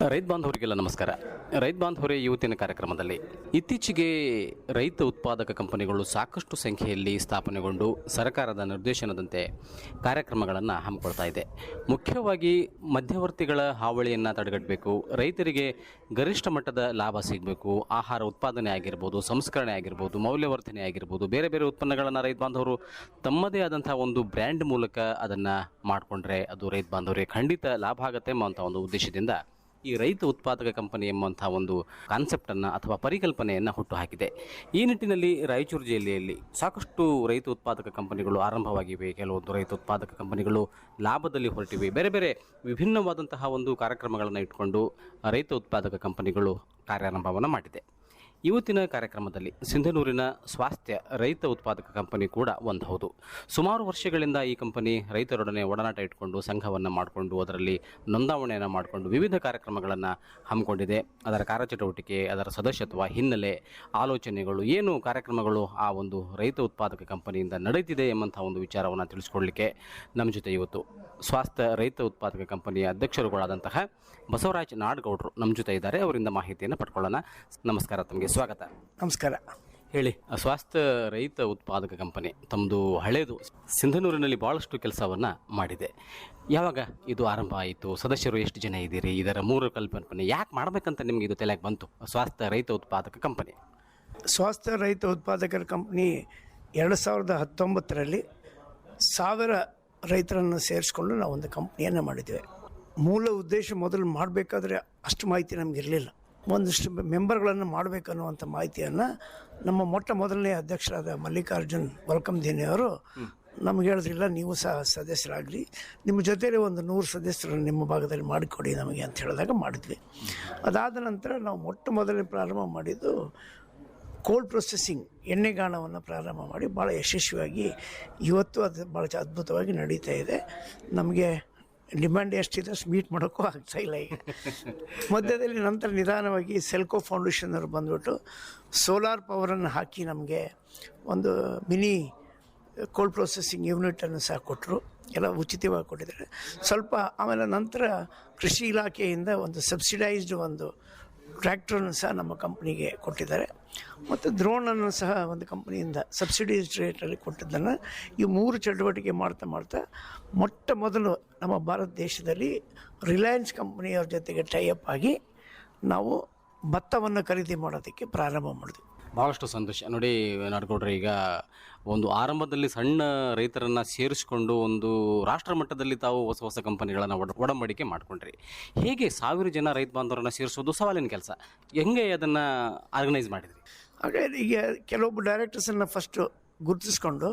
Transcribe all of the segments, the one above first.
ರೈತ ಬಾಂಧವರಿಗೆಲ್ಲ ನಮಸ್ಕಾರ. ರೈತ ಬಾಂಧವರೇ ಯುವತಿನ ಕಾರ್ಯಕ್ರಮದಲ್ಲಿ ಇತ್ತೀಚೆಗೆ ರೈತ ಉತ್ಪಾದಕ ಕಂಪನಿಗಳು ಸಾಕಷ್ಟು ಸಂಖ್ಯೆಯಲ್ಲಿ ಸ್ಥಾಪನೆಗೊಂಡು ಸರ್ಕಾರದ ನಿರ್ದೇಶನದಂತೆ ಕಾರ್ಯಕ್ರಮಗಳನ್ನು ಹಮ್ಮಿಕೊಳ್ತಾ ಇದೆ. ಮುಖ್ಯವಾಗಿ ಮಧ್ಯವರ್ತಿಗಳ ಹಾವಳಿಯನ್ನು ತಡೆಗಟ್ಟಬೇಕು ರೈತರಿಗೆ ಗರಿಷ್ಠ ಮಟ್ಟದ ಲಾಭ ಸಿಗಬೇಕು, ಆಹಾರ ಉತ್ಪಾದನೆ ಆಗಿರ್ಬೋದು, ಸಂಸ್ಕರಣೆ ಆಗಿರ್ಬೋದು, ಮೌಲ್ಯವರ್ಧನೆ ಆಗಿರ್ಬೋದು, ಬೇರೆ ಬೇರೆ ಉತ್ಪನ್ನಗಳನ್ನು ರೈತ ಬಾಂಧವರು ತಮ್ಮದೇ ಆದಂಥ ಒಂದು ಬ್ರ್ಯಾಂಡ್ ಮೂಲಕ ಅದನ್ನು ಮಾಡಿಕೊಂಡ್ರೆ ಅದು ರೈತ ಬಾಂಧವರಿಗೆ ಖಂಡಿತ ಲಾಭ ಆಗುತ್ತೆ ಎಂಬಂಥ ಒಂದು ಉದ್ದೇಶದಿಂದ ಈ ರೈತ ಉತ್ಪಾದಕ ಕಂಪನಿ ಎಂಬಂತಹ ಒಂದು ಕಾನ್ಸೆಪ್ಟನ್ನು ಅಥವಾ ಪರಿಕಲ್ಪನೆಯನ್ನು ಹುಟ್ಟುಹಾಕಿದೆ. ಈ ನಿಟ್ಟಿನಲ್ಲಿ ರಾಯಚೂರು ಜಿಲ್ಲೆಯಲ್ಲಿ ಸಾಕಷ್ಟು ರೈತ ಉತ್ಪಾದಕ ಕಂಪನಿಗಳು ಆರಂಭವಾಗಿವೆ. ಕೆಲವೊಂದು ರೈತ ಉತ್ಪಾದಕ ಕಂಪನಿಗಳು ಲಾಭದಲ್ಲಿ ಹೊರಟಿವೆ. ಬೇರೆ ಬೇರೆ ವಿಭಿನ್ನವಾದಂತಹ ಒಂದು ಕಾರ್ಯಕ್ರಮಗಳನ್ನು ಇಟ್ಕೊಂಡು ರೈತ ಉತ್ಪಾದಕ ಕಂಪನಿಗಳು ಕಾರ್ಯಾರಂಭವನ್ನು ಮಾಡಿದೆ. ಇವತ್ತಿನ ಕಾರ್ಯಕ್ರಮದಲ್ಲಿ ಸಿಂಧನೂರಿನ ಸ್ವಾಸ್ಥ್ಯ ರೈತ ಉತ್ಪಾದಕ ಕಂಪನಿ ಕೂಡ ಒಂದು ಹೌದು ಸುಮಾರು ವರ್ಷಗಳಿಂದ ಈ ಕಂಪನಿ ರೈತರೊಡನೆ ಒಡನಾಟ ಇಟ್ಕೊಂಡು ಸಂಘವನ್ನು ಮಾಡಿಕೊಂಡು ಅದರಲ್ಲಿ ನೋಂದಾವಣೆಯನ್ನು ಮಾಡಿಕೊಂಡು ವಿವಿಧ ಕಾರ್ಯಕ್ರಮಗಳನ್ನು ಹಮ್ಮಿಕೊಂಡಿದೆ. ಅದರ ಕಾರ್ಯಚಟುವಟಿಕೆ, ಅದರ ಸದಸ್ಯತ್ವ, ಹಿನ್ನೆಲೆ, ಆಲೋಚನೆಗಳು, ಏನು ಕಾರ್ಯಕ್ರಮಗಳು ಆ ಒಂದು ರೈತ ಉತ್ಪಾದಕ ಕಂಪನಿಯಿಂದ ನಡೀತಿದೆ ಎಂಬಂಥ ಒಂದು ವಿಚಾರವನ್ನು ತಿಳಿಸ್ಕೊಡ್ಲಿಕ್ಕೆ ನಮ್ಮ ಜೊತೆ ಇವತ್ತು ಸ್ವಾಸ್ಥ್ಯ ರೈತ ಉತ್ಪಾದಕ ಕಂಪನಿಯ ಅಧ್ಯಕ್ಷರುಗಳಾದಂತಹ ಬಸವರಾಜ್ ನಾಡ್ಗೌಡರು ನಮ್ಮ ಜೊತೆ ಇದ್ದಾರೆ. ಅವರಿಂದ ಮಾಹಿತಿಯನ್ನು ಪಡ್ಕೊಳ್ಳೋಣ. ನಮಸ್ಕಾರ ತಮಗೆ. ಸ್ವಾಗತ. ನಮಸ್ಕಾರ. ಹೇಳಿ ಸ್ವಾಸ್ಥ್ಯ ರೈತ ಉತ್ಪಾದಕ ಕಂಪನಿ ತಮ್ಮದು ಹಳೇದು ಸಿಂಧನೂರಿನಲ್ಲಿ ಭಾಳಷ್ಟು ಕೆಲಸವನ್ನು ಮಾಡಿದೆ. ಯಾವಾಗ ಇದು ಆರಂಭ ಆಯಿತು? ಸದಸ್ಯರು ಎಷ್ಟು ಜನ ಇದ್ದೀರಿ? ಇದರ ಮೂರು ಕಲ್ಪನೆ. ಯಾಕೆ ಮಾಡಬೇಕಂತ ನಿಮಗೆ ಇದು ತಲೆಗೆ ಬಂತು ಸ್ವಾಸ್ಥ್ಯ ರೈತ ಉತ್ಪಾದಕ ಕಂಪನಿ? ಸ್ವಾಸ್ಥ್ಯ ರೈತ ಉತ್ಪಾದಕರ ಕಂಪ್ನಿ ಎರಡು ಸಾವಿರದ ಹತ್ತೊಂಬತ್ತರಲ್ಲಿ ಸಾವಿರ ರೈತರನ್ನು ಸೇರಿಸ್ಕೊಂಡು ನಾವು ಒಂದು ಕಂಪ್ನಿಯನ್ನು ಮಾಡಿದ್ದೇವೆ ಮೂಲ ಉದ್ದೇಶ ಮೊದಲು ಮಾಡಬೇಕಾದ್ರೆ ಅಷ್ಟು ಮಾಹಿತಿ ನಮಗಿರಲಿಲ್ಲ ಒಂದಿಷ್ಟು ಮೆಂಬರ್ಗಳನ್ನು ಮಾಡಬೇಕನ್ನುವಂಥ ಮಾಹಿತಿಯನ್ನು ನಮ್ಮ ಮೊಟ್ಟ ಮೊದಲನೇ ಅಧ್ಯಕ್ಷರಾದ ಮಲ್ಲಿಕಾರ್ಜುನ್ ವಲ್ಕಮ್ ದಿನಿ ಅವರು ನಮ್ಗೆ ಹೇಳಿದ್ರಿಲ್ಲ ನೀವು ಸಹ ಸದಸ್ಯರಾಗಲಿ ನಿಮ್ಮ ಜೊತೆಯಲ್ಲಿ ಒಂದು ನೂರು ಸದಸ್ಯರನ್ನು ನಿಮ್ಮ ಭಾಗದಲ್ಲಿ ಮಾಡಿಕೊಡಿ ನಮಗೆ ಅಂತ ಹೇಳಿದಾಗ ಮಾಡಿದ್ವಿ. ಅದಾದ ನಂತರ ನಾವು ಮೊಟ್ಟ ಮೊದಲನೇ ಪ್ರಾರಂಭ ಮಾಡಿದ್ದು ಕೋಲ್ಡ್ ಪ್ರೊಸೆಸಿಂಗ್ ಎಣ್ಣೆಗಾಣವನ್ನು ಪ್ರಾರಂಭ ಮಾಡಿ ಭಾಳ ಯಶಸ್ವಿಯಾಗಿ ಇವತ್ತು ಅದು ಭಾಳ ಅದ್ಭುತವಾಗಿ ನಡೀತಾ ಇದೆ. ನಮಗೆ ಡಿಮ್ಯಾಂಡ್ ಎಷ್ಟಿದೆ ಮೀಟ್ ಮಾಡೋಕ್ಕೂ ಆಗ್ತಾ ಇಲ್ಲ ಈಗ. ಮಧ್ಯದಲ್ಲಿ ನಂತರ ನಿಧಾನವಾಗಿ ಸೆಲ್ಕೋ ಫೌಂಡೇಶನ್ ಅವರು ಬಂದ್ಬಿಟ್ಟು ಸೋಲಾರ್ ಪವರನ್ನು ಹಾಕಿ ನಮಗೆ ಒಂದು ಮಿನಿ ಕೋಲ್ಡ್ ಪ್ರೊಸೆಸಿಂಗ್ ಯೂನಿಟನ್ನು ಸಹ ಕೊಟ್ಟರು ಎಲ್ಲ ಉಚಿತವಾಗಿ ಕೊಟ್ಟಿದ್ದಾರೆ. ಸ್ವಲ್ಪ ಆಮೇಲೆ ನಂತರ ಕೃಷಿ ಇಲಾಖೆಯಿಂದ ಒಂದು ಸಬ್ಸಿಡೈಸ್ಡ್ ಒಂದು ಟ್ರ್ಯಾಕ್ಟ್ರನ್ನು ಸಹ ನಮ್ಮ ಕಂಪ್ನಿಗೆ ಕೊಟ್ಟಿದ್ದಾರೆ. ಮತ್ತು ದ್ರೋಣನ್ನು ಸಹ ಒಂದು ಕಂಪ್ನಿಯಿಂದ ಸಬ್ಸಿಡೈಸ್ಡ್ ರೇಟಲ್ಲಿ ಕೊಟ್ಟಿದ್ದನ್ನು ಈ ಮೂರು ಚಟುವಟಿಕೆ ಮಾಡ್ತಾ ಮಾಡ್ತಾ ಮೊಟ್ಟ ಮೊದಲು ನಮ್ಮ ಭಾರತ ದೇಶದಲ್ಲಿ ರಿಲಯನ್ಸ್ ಕಂಪ್ನಿಯವ್ರ ಜೊತೆಗೆ ಟೈಅಪ್ ಆಗಿ ನಾವು ಭತ್ತವನ್ನು ಖರೀದಿ ಮಾಡೋದಕ್ಕೆ ಪ್ರಾರಂಭ ಮಾಡಿದ್ವಿ. ಭಾಳಷ್ಟು ಸಂತೋಷ. ನೋಡಿ ನಾಡ್ಕೊಡ್ರಿ ಈಗ ಒಂದು ಆರಂಭದಲ್ಲಿ ಸಣ್ಣ ರೈತರನ್ನು ಸೇರಿಸಿಕೊಂಡು ಒಂದು ರಾಷ್ಟ್ರ ಮಟ್ಟದಲ್ಲಿ ತಾವು ಹೊಸ ಹೊಸ ಕಂಪನಿಗಳನ್ನು ಒಡ ಒಡಂಬಡಿಕೆ ಮಾಡಿಕೊಂಡ್ರಿ. ಹೇಗೆ ಸಾವಿರ ಜನ ರೈತ ಬಾಂಧವರನ್ನು ಸೇರಿಸೋದು ಸವಾಲಿನ ಕೆಲಸ? ಹೆಂಗೆ ಅದನ್ನು ಆರ್ಗನೈಸ್ ಮಾಡಿದ್ರಿ? ಹಾಗೆ ಈಗ ಕೆಲವೊಬ್ಬ ಡೈರೆಕ್ಟರ್ಸನ್ನು ಫಸ್ಟು ಗುರುತಿಸ್ಕೊಂಡು